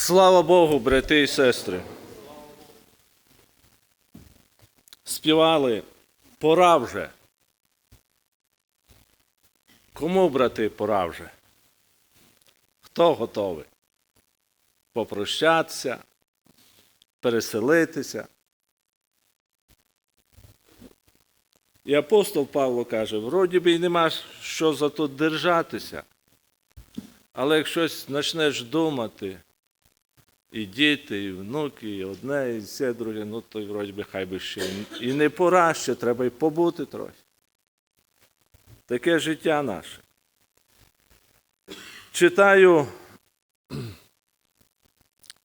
Слава Богу, брати і сестри. Співали пора вже. Кому, брати, пора вже? Хто готовий? Попрощатися, переселитися. І апостол Павло каже, вроді би й нема що за то держатися. Але як щось почнеш думати, і діти, і внуки, і одне, і все друге, ну то вроді би хай би ще. І не пора ще, треба й побути трохи. Таке життя наше. Читаю,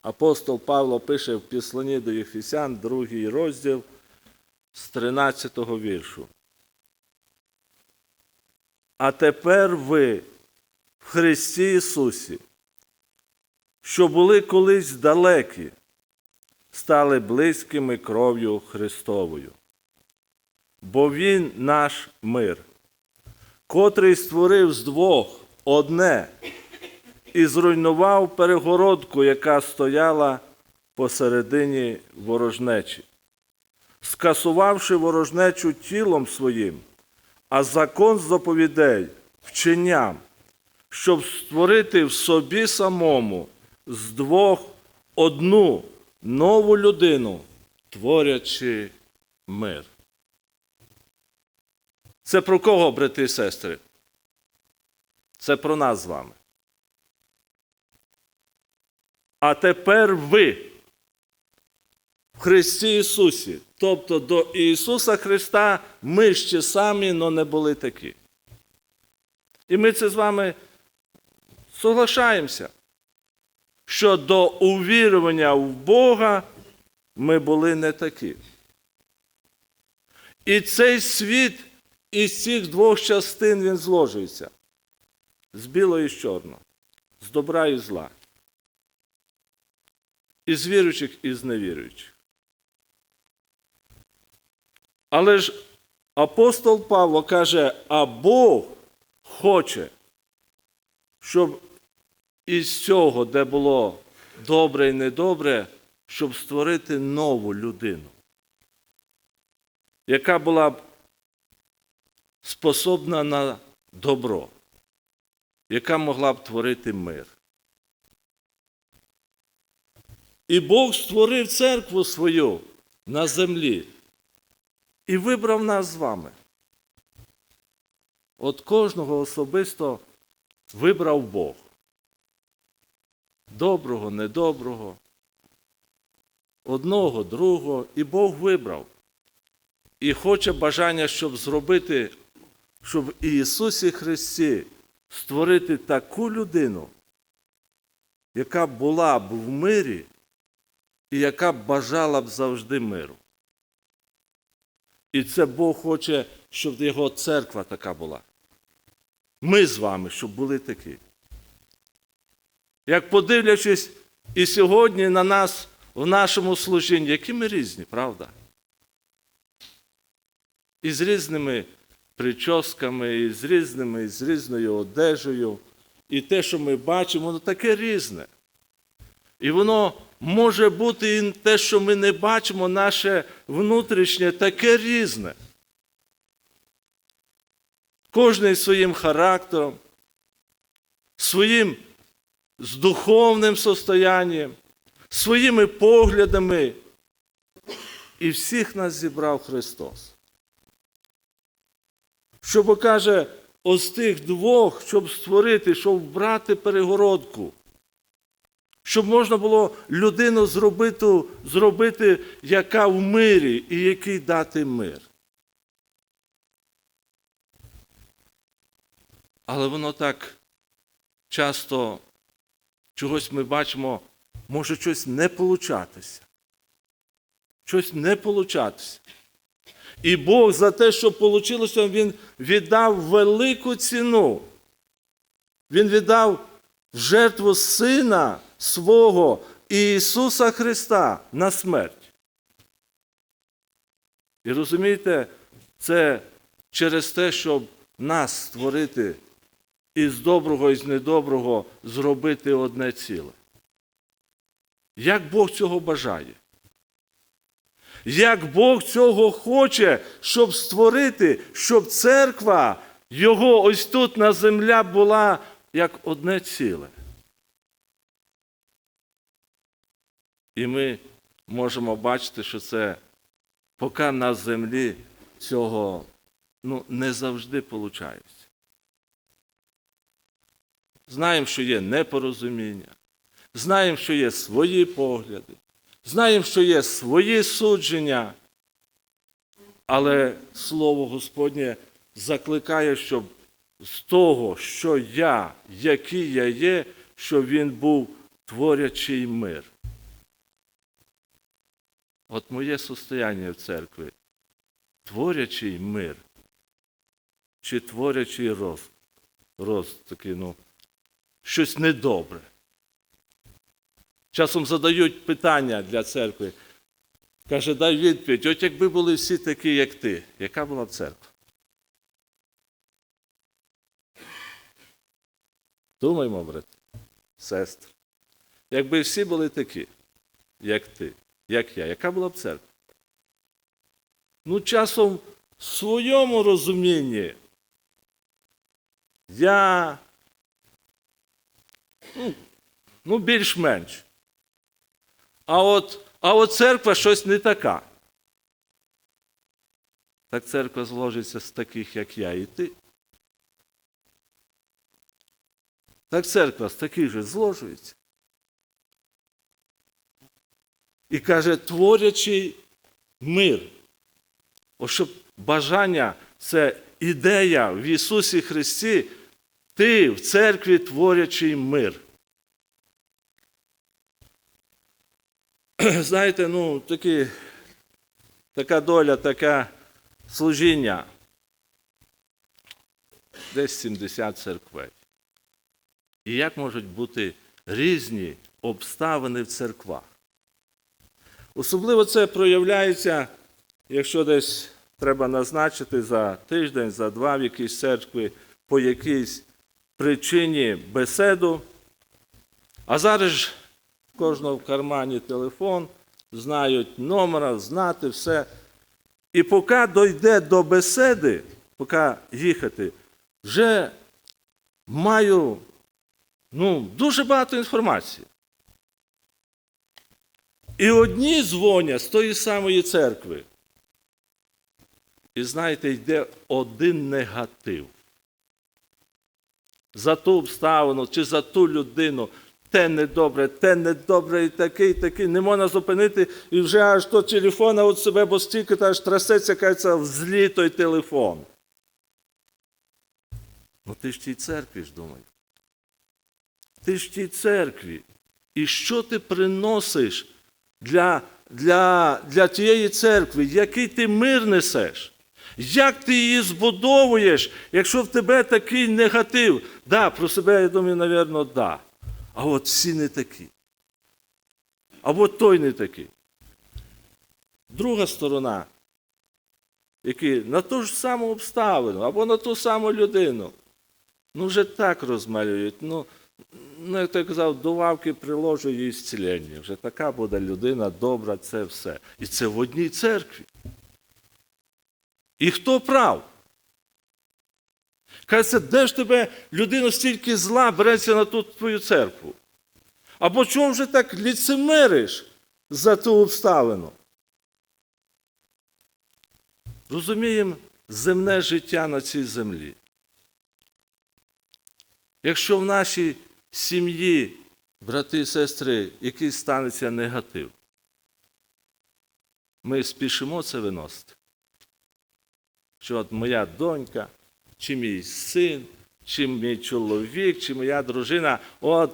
апостол Павло пише в Післані до Єфесян, другий розділ з 13 віршу. А тепер ви в Христі Ісусі, що були колись далекі, стали близькими кров'ю Христовою. Бо Він наш мир, котрий створив з двох одне і зруйнував перегородку, яка стояла посередині ворожнечі, скасувавши ворожнечу тілом своїм, а закон заповідей вченням, щоб створити в собі самому з двох одну нову людину, творячи мир. Це про кого, брати і сестри? Це про нас з вами. А тепер ви в Христі Ісусі. Тобто до Ісуса Христа ми ще самі, но не були такі. І ми це з вами соглашаємося, що до увірування в Бога ми були не такі. І цей світ із цих двох частин він зложується з білого і з чорного, з добра і зла, із віруючих і з невіруючих. Але ж апостол Павло каже, а Бог хоче, щоб із цього, де було добре і недобре, щоб створити нову людину, яка була б способна на добро, яка могла б творити мир. І Бог створив церкву свою на землі і вибрав нас з вами. От кожного особисто вибрав Бог. Доброго, недоброго, одного, другого, і Бог вибрав. І хоче бажання, щоб зробити, щоб в Ісусі Христі створити таку людину, яка була б в мирі і яка б бажала б завжди миру. І це Бог хоче, щоб його церква така була. Ми з вами, щоб були такі. Як подивлячись і сьогодні на нас в нашому служінні, які ми різні, правда? І з різними прическами, і з різними, і з різною одежею. І те, що ми бачимо, воно таке різне. І воно може бути і те, що ми не бачимо, наше внутрішнє, таке різне. Кожний своїм характером, своїм з духовним состоянням, своїми поглядами. І всіх нас зібрав Христос. Щоб каже, ось тих двох, щоб створити, щоб вбрати перегородку щоб можна було людину зробити, зробити, яка в мирі і який дати мир. Але воно так часто чогось ми бачимо, може щось не получатися. Щось не получатися. І Бог за те, що вийшло, Він віддав велику ціну. Він віддав жертву Сина свого Ісуса Христа на смерть. І розумієте, це через те, щоб нас створити із доброго і з недоброго зробити одне ціле. як Бог цього бажає. Як Бог цього хоче, щоб створити, щоб церква Його ось тут на земля була як одне ціле. І ми можемо бачити, що це поки на землі цього ну, не завжди виходить. Знаємо, що є непорозуміння, знаємо, що є свої погляди, знаємо, що є свої судження, але Слово Господнє закликає, щоб з того, що я, який я є, щоб він був творячий мир. От моє состояння в церкві. Творячий мир чи творячий рост, рост такий, ну, щось недобре. Часом задають питання для церкви. Каже, дай відповідь, от якби були всі такі, як ти, яка була б церква? Думаємо, брат, сестри. Якби всі були такі, як ти, як я, яка була б церква? Ну, часом в своєму розумінні я ну, ну більш-менш. А от, а от церква щось не така. Так церква зложиться з таких, як я і ти. Так церква з таких же зложується. І каже, творячий мир. О, щоб бажання це ідея в Ісусі Христі, ти в церкві творячий мир. Знаєте, ну, такі, така доля, таке служіння. Десь 70 церквей. І як можуть бути різні обставини в церквах? Особливо це проявляється, якщо десь треба назначити за тиждень, за два в якійсь церкві по якійсь причині беседу. А зараз кожного в кармані телефон, знають номера, знати все. І поки дойде до бесіди, поки їхати, вже маю ну, дуже багато інформації. І одні дзвонять з тої самої церкви. І знаєте, йде один негатив. За ту обставину чи за ту людину. Те недобре, те недобре, і такий, і такий. Не можна зупинити, і вже аж до телефона от себе, бо стільки аж трясеться, кажеться, в злі той телефон. Ну ти ж в тій церкві ж думай. Ти ж в тій церкві. І що ти приносиш для, для, для тієї церкви, який ти мир несеш? Як ти її збудовуєш, якщо в тебе такий негатив? Да, про себе, я думаю, напевно, да. А от всі не такі. А от той не такий. Друга сторона, які на ту ж саму обставину або на ту саму людину, ну вже так розмалюють. Ну, ну як я казав, до лавки приложу її зцілення. Вже така буде людина добра, це все. І це в одній церкві. І хто прав? Кажеться, де ж тебе людина стільки зла береться на ту твою церкву? Або чому вже так ліцемериш за ту обставину? Розуміємо земне життя на цій землі. Якщо в нашій сім'ї, брати і сестри, якийсь станеться негатив, ми спішимо це виносити. Що от моя донька, чи мій син, чи мій чоловік, чи моя дружина, от,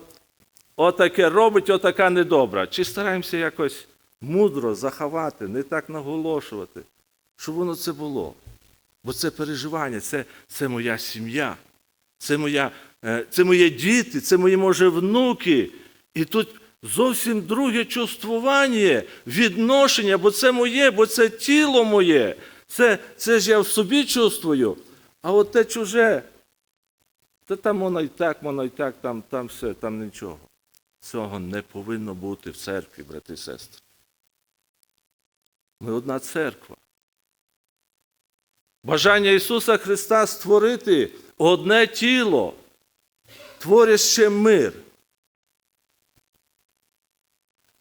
отаке робить, отака недобра. Чи стараємося якось мудро заховати, не так наголошувати, щоб воно це було. Бо це переживання, це, це моя сім'я, це, моя, е, це мої діти, це мої, може, внуки. І тут зовсім друге чувствування, відношення, бо це моє, бо це тіло моє. Це, це ж я в собі чувствую, а от те чуже, та там воно і так, воно і так, там, там все, там нічого. Цього не повинно бути в церкві, брати і сестри. Ми одна церква. Бажання Ісуса Христа створити одне тіло, творить ще мир.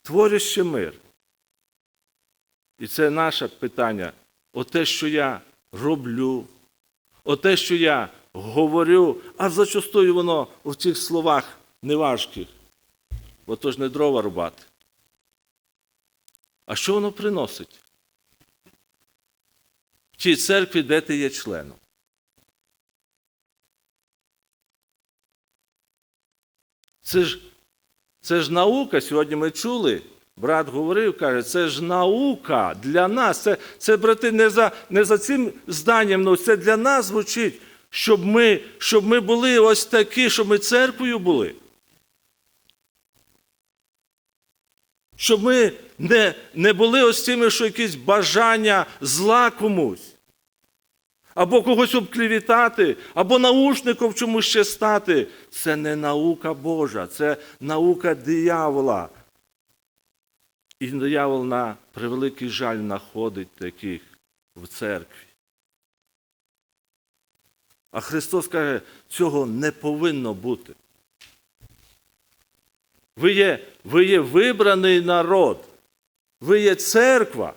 Творить ще мир. І це наше питання. Оте, що я роблю, оте, що я говорю, а зачастую воно в цих словах неважких. Бо то ж не дрова рубати. А що воно приносить? В тій церкві, де ти є членом. Це ж, це ж наука. Сьогодні ми чули. Брат говорив, каже, це ж наука для нас. Це, це брати, не за, не за цим зданням, але це для нас звучить, щоб ми, щоб ми були ось такі, щоб ми церквою були. Щоб ми не, не були ось цими, що якісь бажання зла комусь. Або когось обклівітати, або наушником чомусь ще стати. Це не наука Божа, це наука диявола. І диявол на превеликий жаль знаходить таких в церкві. А Христос каже, цього не повинно бути. Ви є, ви є вибраний народ, ви є церква,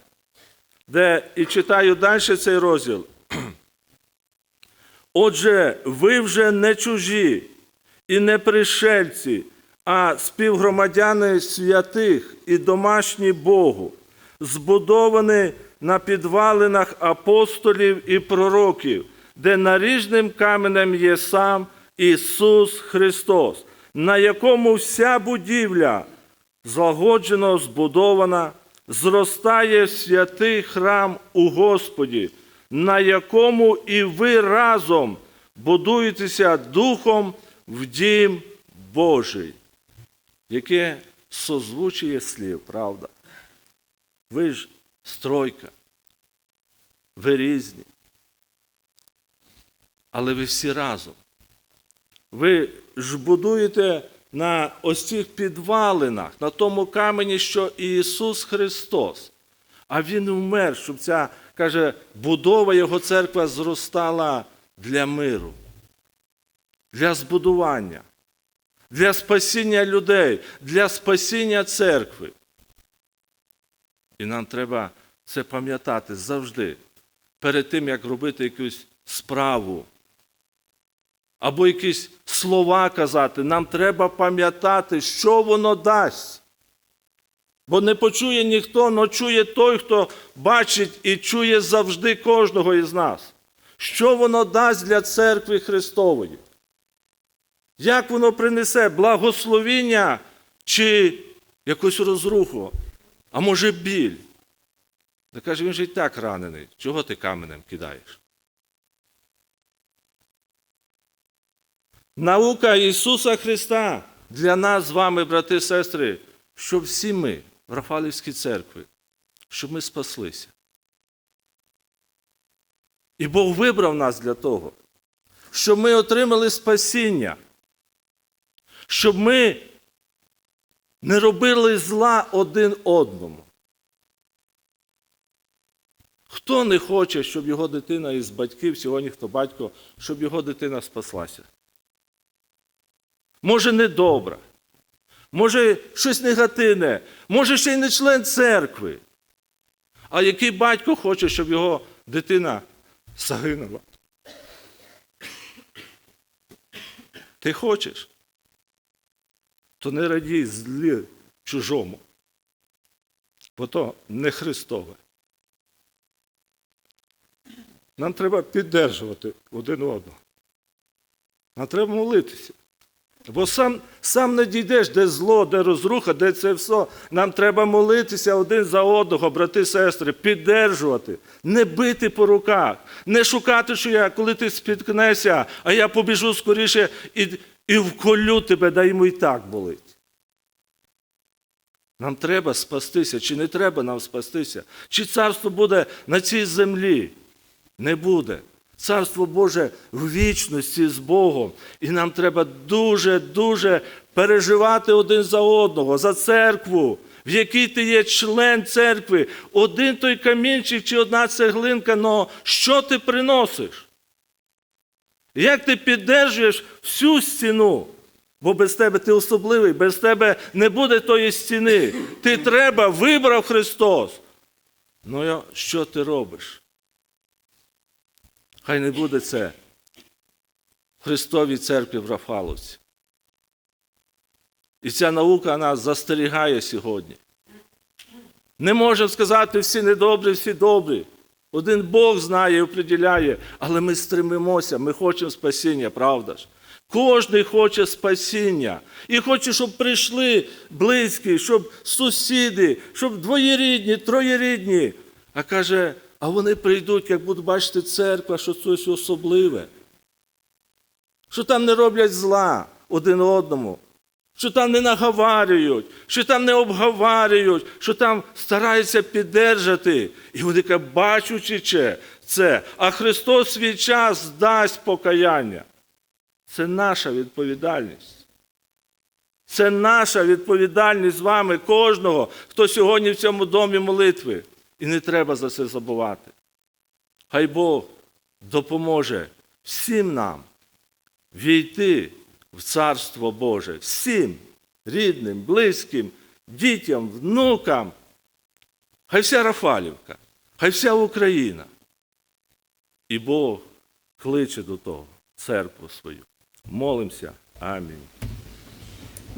де і читаю далі цей розділ. Отже, ви вже не чужі і не пришельці, а співгромадяни святих і домашні Богу, збудовані на підвалинах апостолів і пророків, де наріжним каменем є сам Ісус Христос, на якому вся будівля злагоджено збудована, зростає святий храм у Господі, на якому і ви разом будуєтеся Духом в дім Божий. Яке созвучує слів, правда? Ви ж стройка, ви різні. Але ви всі разом. Ви ж будуєте на ось цих підвалинах, на тому камені, що Ісус Христос. А Він вмер, щоб ця, каже, будова Його церква зростала для миру, для збудування, для спасіння людей, для спасіння церкви. І нам треба це пам'ятати завжди, перед тим, як робити якусь справу або якісь слова казати, нам треба пам'ятати, що воно дасть. Бо не почує ніхто, але чує той, хто бачить і чує завжди кожного із нас. Що воно дасть для церкви Христової? Як воно принесе благословіння чи якусь розруху, а може біль? Та каже, він же і так ранений. Чого ти каменем кидаєш? Наука Ісуса Христа для нас з вами, брати і сестри, щоб всі ми в Рафалівській церкві, щоб ми спаслися. І Бог вибрав нас для того, щоб ми отримали спасіння, щоб ми не робили зла один одному. Хто не хоче, щоб його дитина із батьків, сьогодні хто батько, щоб його дитина спаслася? Може, недобра, може щось негативне, може ще й не член церкви. А який батько хоче, щоб його дитина загинула? Ти хочеш? То не радій злі чужому, бо то не Христове. Нам треба піддержувати один одного. Нам треба молитися. Бо сам сам не дійдеш, де зло, де розруха, де це все. Нам треба молитися один за одного, брати, сестри, піддержувати, не бити по руках, не шукати, що я, коли ти спіткнешся, а я побіжу скоріше і, і вколю тебе, да йому і так болить. Нам треба спастися, чи не треба нам спастися? Чи царство буде на цій землі? Не буде. Царство Боже в вічності з Богом. І нам треба дуже-дуже переживати один за одного, за церкву, в якій ти є член церкви, один той камінчик чи одна цеглинка, но що ти приносиш? Як ти піддержуєш всю стіну? Бо без тебе ти особливий, без тебе не буде тої стіни. Ти треба, вибрав Христос. Ну що ти робиш? Хай не буде це в Христовій церкві в Рафаловці. І ця наука нас застерігає сьогодні. Не можемо сказати, всі недобрі, всі добрі. Один Бог знає і оприділяє, але ми стремимося, ми хочемо спасіння, правда ж? Кожний хоче спасіння. І хоче, щоб прийшли близькі, щоб сусіди, щоб двоєрідні, троєрідні. А каже, а вони прийдуть, як будуть бачити церква, що щось особливе. Що там не роблять зла один одному, що там не наговарюють, що там не обговарюють, що там стараються піддержати. І вони кажуть, бачучи це, а Христос свій час дасть покаяння. Це наша відповідальність. Це наша відповідальність з вами, кожного, хто сьогодні в цьому домі молитви. І не треба за це забувати. Хай Бог допоможе всім нам війти в Царство Боже, всім рідним, близьким, дітям, внукам. Хай вся Рафалівка, хай вся Україна. І Бог кличе до того церкву свою. Молимося. Амінь.